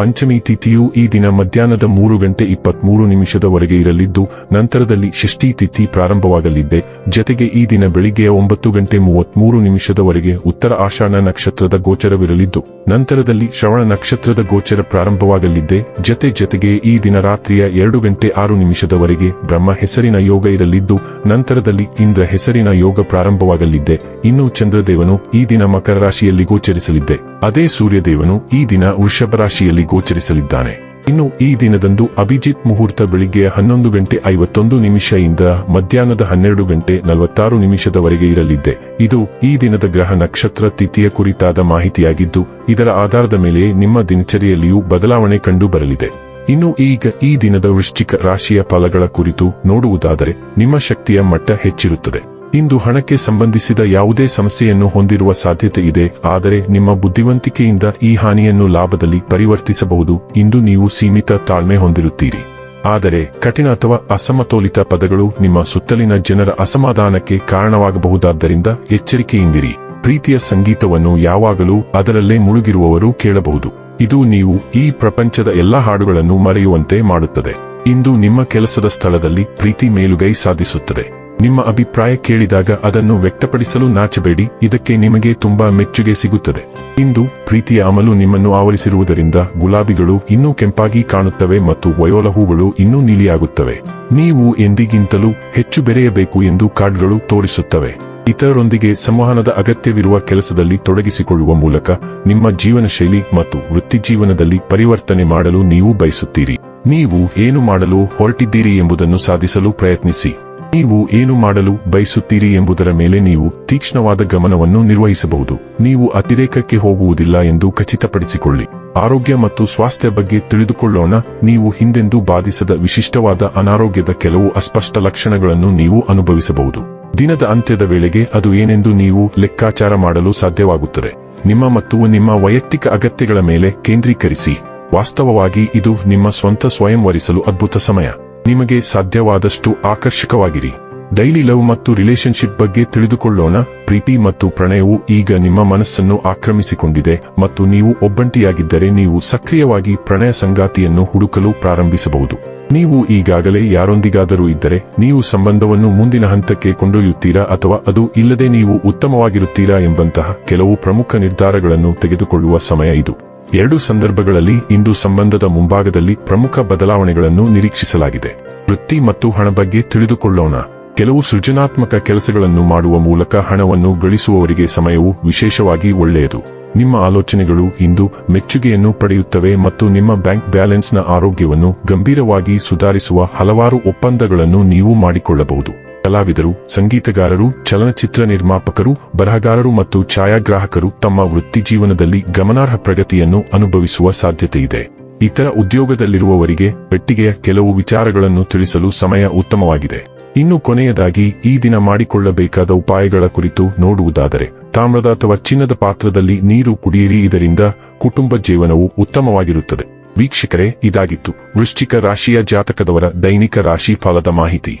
ಪಂಚಮಿ ತಿಥಿಯು ಈ ದಿನ ಮಧ್ಯಾಹ್ನದ ಮೂರು ಗಂಟೆ ಇಪ್ಪತ್ಮೂರು ನಿಮಿಷದವರೆಗೆ ಇರಲಿದ್ದು, ನಂತರದಲ್ಲಿ ಷಷ್ಠಿ ತಿಥಿ ಪ್ರಾರಂಭವಾಗಲಿದ್ದೆ ಜತೆಗೆ ಈ ದಿನ ಬೆಳಿಗ್ಗೆಯ ಒಂಬತ್ತು ಗಂಟೆ ಮೂವತ್ಮೂರು ನಿಮಿಷದವರೆಗೆ ಉತ್ತರ ಆಷಾಢ ನಕ್ಷತ್ರದ ಗೋಚರವಿರಲಿದ್ದು, ನಂತರದಲ್ಲಿ ಶ್ರವಣ ನಕ್ಷತ್ರದ ಗೋಚರ ಪ್ರಾರಂಭವಾಗಲಿದ್ದೆ ಜತೆ ಜತೆಗೆ ಈ ದಿನ ರಾತ್ರಿಯ ಎರಡು ಗಂಟೆ ಆರು ನಿಮಿಷದವರೆಗೆ ಬ್ರಹ್ಮ ಹೆಸರಿನ ಯೋಗ ಇರಲಿದ್ದು, ನಂತರದಲ್ಲಿ ಇಂದ್ರ ಹೆಸರಿನ ಯೋಗ ಪ್ರಾರಂಭವಾಗಲಿದ್ದೆ ಇನ್ನು ಚಂದ್ರದೇವನು ಈ ದಿನ ಮಕರ ರಾಶಿಯಲ್ಲಿ ಗೋಚರಿಸಲಿದ್ದೆ ಅದೇ ಸೂರ್ಯದೇವನು ಈ ದಿನ ವೃಷಭ ರಾಶಿಯಲ್ಲಿ ಗೋಚರಿಸಲಿದ್ದಾನೆ. ಇನ್ನು ಈ ದಿನದಂದು ಅಭಿಜಿತ್ ಮುಹೂರ್ತ ಬೆಳಿಗ್ಗೆ ಹನ್ನೊಂದು ಗಂಟೆ ಐವತ್ತೊಂದು ನಿಮಿಷದಿಂದ ಮಧ್ಯಾಹ್ನದ ಹನ್ನೆರಡು ಗಂಟೆ ನಲವತ್ತಾರು ನಿಮಿಷದವರೆಗೆ ಇರಲಿದ್ದೆ. ಇದು ಈ ದಿನದ ಗ್ರಹ ನಕ್ಷತ್ರ ತಿಥಿಯ ಕುರಿತಾದ ಮಾಹಿತಿಯಾಗಿದ್ದು, ಇದರ ಆಧಾರದ ಮೇಲೆ ನಿಮ್ಮ ದಿನಚರಿಯಲ್ಲಿಯೂ ಬದಲಾವಣೆ ಕಂಡು ಬರಲಿದೆ. ಇನ್ನು ಈಗ ಈ ದಿನದ ವೃಶ್ಚಿಕ ರಾಶಿಯ ಫಲಗಳ ಕುರಿತು ನೋಡುವುದಾದರೆ, ನಿಮ್ಮ ಶಕ್ತಿಯ ಮಟ್ಟ ಹೆಚ್ಚಿರುತ್ತದೆ. ಇಂದು ಹಣಕ್ಕೆ ಸಂಬಂಧಿಸಿದ ಯಾವುದೇ ಸಮಸ್ಯೆಯನ್ನು ಹೊಂದಿರುವ ಸಾಧ್ಯತೆ ಇದೆ, ಆದರೆ ನಿಮ್ಮ ಬುದ್ಧಿವಂತಿಕೆಯಿಂದ ಈ ಹಾನಿಯನ್ನು ಲಾಭದಲ್ಲಿ ಪರಿವರ್ತಿಸಬಹುದು. ಇಂದು ನೀವು ಸೀಮಿತ ತಾಳ್ಮೆ ಹೊಂದಿರುತ್ತೀರಿ. ಆದರೆ ಕಠಿಣ ಅಥವಾ ಅಸಮತೋಲಿತ ಪದಗಳು ನಿಮ್ಮ ಸುತ್ತಲಿನ ಜನರ ಅಸಮಾಧಾನಕ್ಕೆ ಕಾರಣವಾಗಬಹುದಾದ್ದರಿಂದ ಎಚ್ಚರಿಕೆಯಿಂದಿರಿ. ಪ್ರೀತಿಯ ಸಂಗೀತವನ್ನು ಯಾವಾಗಲೂ ಅದರಲ್ಲೇ ಮುಳುಗಿರುವವರು ಕೇಳಬಹುದು. ಇದು ನೀವು ಈ ಪ್ರಪಂಚದ ಎಲ್ಲಾ ಹಾಡುಗಳನ್ನು ಮರೆಯುವಂತೆ ಮಾಡುತ್ತದೆ. ಇಂದು ನಿಮ್ಮ ಕೆಲಸದ ಸ್ಥಳದಲ್ಲಿ ಪ್ರೀತಿ ಮೇಲುಗೈ ಸಾಧಿಸುತ್ತದೆ. ನಿಮ್ಮ ಅಭಿಪ್ರಾಯ ಕೇಳಿದಾಗ ಅದನ್ನು ವ್ಯಕ್ತಪಡಿಸಲು ನಾಚಬೇಡಿ, ಇದಕ್ಕೆ ನಿಮಗೆ ತುಂಬಾ ಮೆಚ್ಚುಗೆ ಸಿಗುತ್ತದೆ. ಇಂದು ಪ್ರೀತಿಯ ಅಮಲು ನಿಮ್ಮನ್ನು ಆವರಿಸಿರುವುದರಿಂದ ಗುಲಾಬಿಗಳು ಇನ್ನೂ ಕೆಂಪಾಗಿ ಕಾಣುತ್ತವೆ ಮತ್ತು ವಯೋಲ ಹೂಗಳು ಇನ್ನೂ ನೀಲಿಯಾಗುತ್ತವೆ. ನೀವು ಎಂದಿಗಿಂತಲೂ ಹೆಚ್ಚು ಬೆರೆಯಬೇಕು ಎಂದು ಕಾರ್ಡ್ಗಳು ತೋರಿಸುತ್ತವೆ. ಇತರರೊಂದಿಗೆ ಸಂವಹನದ ಅಗತ್ಯವಿರುವ ಕೆಲಸದಲ್ಲಿ ತೊಡಗಿಸಿಕೊಳ್ಳುವ ಮೂಲಕ ನಿಮ್ಮ ಜೀವನ ಶೈಲಿ ಮತ್ತು ವೃತ್ತಿಜೀವನದಲ್ಲಿ ಪರಿವರ್ತನೆ ಮಾಡಲು ನೀವು ಬಯಸುತ್ತೀರಿ. ನೀವು ಏನು ಮಾಡಲು ಹೊರಟಿದ್ದೀರಿ ಎಂಬುದನ್ನು ಸಾಧಿಸಲು ಪ್ರಯತ್ನಿಸಿ. ನೀವು ಏನು ಮಾಡಲು ಬಯಸುತ್ತೀರಿ ಎಂಬುದರ ಮೇಲೆ ನೀವು ತೀಕ್ಷ್ಣವಾದ ಗಮನವನ್ನು ನಿರ್ವಹಿಸಬಹುದು. ನೀವು ಅತಿರೇಕಕ್ಕೆ ಹೋಗುವುದಿಲ್ಲ ಎಂದು ಖಚಿತಪಡಿಸಿಕೊಳ್ಳಿ. ಆರೋಗ್ಯ ಮತ್ತು ಸ್ವಾಸ್ಥ್ಯ ಬಗ್ಗೆ ತಿಳಿದುಕೊಳ್ಳೋಣ. ನೀವು ಹಿಂದೆಂದೂ ಬಾಧಿಸದ ವಿಶಿಷ್ಟವಾದ ಅನಾರೋಗ್ಯದ ಕೆಲವು ಅಸ್ಪಷ್ಟ ಲಕ್ಷಣಗಳನ್ನು ನೀವು ಅನುಭವಿಸಬಹುದು. ದಿನದ ಅಂತ್ಯದ ವೇಳೆಗೆ ಅದು ಏನೆಂದು ನೀವು ಲೆಕ್ಕಾಚಾರ ಮಾಡಲು ಸಾಧ್ಯವಾಗುತ್ತದೆ. ನಿಮ್ಮ ಮತ್ತು ನಿಮ್ಮ ವೈಯಕ್ತಿಕ ಅಗತ್ಯಗಳ ಮೇಲೆ ಕೇಂದ್ರೀಕರಿಸಿ. ವಾಸ್ತವವಾಗಿ ಇದು ನಿಮ್ಮ ಸ್ವಂತ ಸ್ವಯಂವರಿಸಲು ಅದ್ಭುತ ಸಮಯ. ನಿಮಗೆ ಸಾಧ್ಯವಾದಷ್ಟು ಆಕರ್ಷಕವಾಗಿರಿ. ಡೈಲಿ ಲವ್ ಮತ್ತು ರಿಲೇಶನ್ಶಿಪ್ ಬಗ್ಗೆ ತಿಳಿದುಕೊಳ್ಳೋಣ. ಪ್ರೀತಿ ಮತ್ತು ಪ್ರಣಯವು ಈಗ ನಿಮ್ಮ ಮನಸ್ಸನ್ನು ಆಕ್ರಮಿಸಿಕೊಂಡಿದೆ ಮತ್ತು ನೀವು ಒಬ್ಬಂಟಿಯಾಗಿದ್ದರೆ ನೀವು ಸಕ್ರಿಯವಾಗಿ ಪ್ರಣಯ ಸಂಗಾತಿಯನ್ನು ಹುಡುಕಲು ಪ್ರಾರಂಭಿಸಬಹುದು. ನೀವು ಈಗಾಗಲೇ ಯಾರೊಂದಿಗಾದರೂ ಇದ್ದರೆ ನೀವು ಸಂಬಂಧವನ್ನು ಮುಂದಿನ ಹಂತಕ್ಕೆ ಕೊಂಡೊಯ್ಯುತ್ತೀರಾ ಅಥವಾ ಅದು ಇಲ್ಲದೆ ನೀವು ಉತ್ತಮವಾಗಿರುತ್ತೀರಾ ಎಂಬಂತಹ ಕೆಲವು ಪ್ರಮುಖ ನಿರ್ಧಾರಗಳನ್ನು ತೆಗೆದುಕೊಳ್ಳುವ ಸಮಯ ಇದು. ಎರಡು ಸಂದರ್ಭಗಳಲ್ಲಿ ಇಂದು ಸಂಬಂಧದ ಮುಂಭಾಗದಲ್ಲಿ ಪ್ರಮುಖ ಬದಲಾವಣೆಗಳನ್ನು ನಿರೀಕ್ಷಿಸಲಾಗಿದೆ. ವೃತ್ತಿ ಮತ್ತು ಹಣ ಬಗ್ಗೆ ತಿಳಿದುಕೊಳ್ಳೋಣ. ಕೆಲವು ಸೃಜನಾತ್ಮಕ ಕೆಲಸಗಳನ್ನು ಮಾಡುವ ಮೂಲಕ ಹಣವನ್ನು ಗಳಿಸುವವರಿಗೆ ಸಮಯವು ವಿಶೇಷವಾಗಿ ಒಳ್ಳೆಯದು. ನಿಮ್ಮ ಆಲೋಚನೆಗಳು ಇಂದು ಮೆಚ್ಚುಗೆಯನ್ನು ಪಡೆಯುತ್ತವೆ ಮತ್ತು ನಿಮ್ಮ ಬ್ಯಾಂಕ್ ಬ್ಯಾಲೆನ್ಸ್ನ ಆರೋಗ್ಯವನ್ನು ಗಂಭೀರವಾಗಿ ಸುಧಾರಿಸುವ ಹಲವಾರು ಒಪ್ಪಂದಗಳನ್ನು ನೀವು ಮಾಡಿಕೊಳ್ಳಬಹುದು. ಕಲಾವಿದರು, ಸಂಗೀತಗಾರರು, ಚಲನಚಿತ್ರ ನಿರ್ಮಾಪಕರು, ಬರಹಗಾರರು ಮತ್ತು ಛಾಯಾಗ್ರಾಹಕರು ತಮ್ಮ ವೃತ್ತಿ ಜೀವನದಲ್ಲಿ ಗಮನಾರ್ಹ ಪ್ರಗತಿಯನ್ನು ಅನುಭವಿಸುವ ಸಾಧ್ಯತೆಯಿದೆ ಇತರ ಉದ್ಯೋಗದಲ್ಲಿರುವವರಿಗೆ ಪೆಟ್ಟಿಗೆಯ ಕೆಲವು ವಿಚಾರಗಳನ್ನು ತಿಳಿಸಲು ಸಮಯ ಉತ್ತಮವಾಗಿದೆ. ಇನ್ನು ಕೊನೆಯದಾಗಿ, ಈ ದಿನ ಮಾಡಿಕೊಳ್ಳಬೇಕಾದ ಉಪಾಯಗಳ ಕುರಿತು ನೋಡುವುದಾದರೆ, ತಾಮ್ರದ ಅಥವಾ ಚಿನ್ನದ ಪಾತ್ರದಲ್ಲಿ ನೀರು ಕುಡಿಯಿರಿ, ಇದರಿಂದ ಕುಟುಂಬ ಜೀವನವು ಉತ್ತಮವಾಗಿರುತ್ತದೆ. ವೀಕ್ಷಕರೇ, ಇದಾಗಿತ್ತು ವೃಶ್ಚಿಕ ರಾಶಿಯ ಜಾತಕದವರ ದೈನಿಕ ರಾಶಿ ಫಲದ ಮಾಹಿತಿ.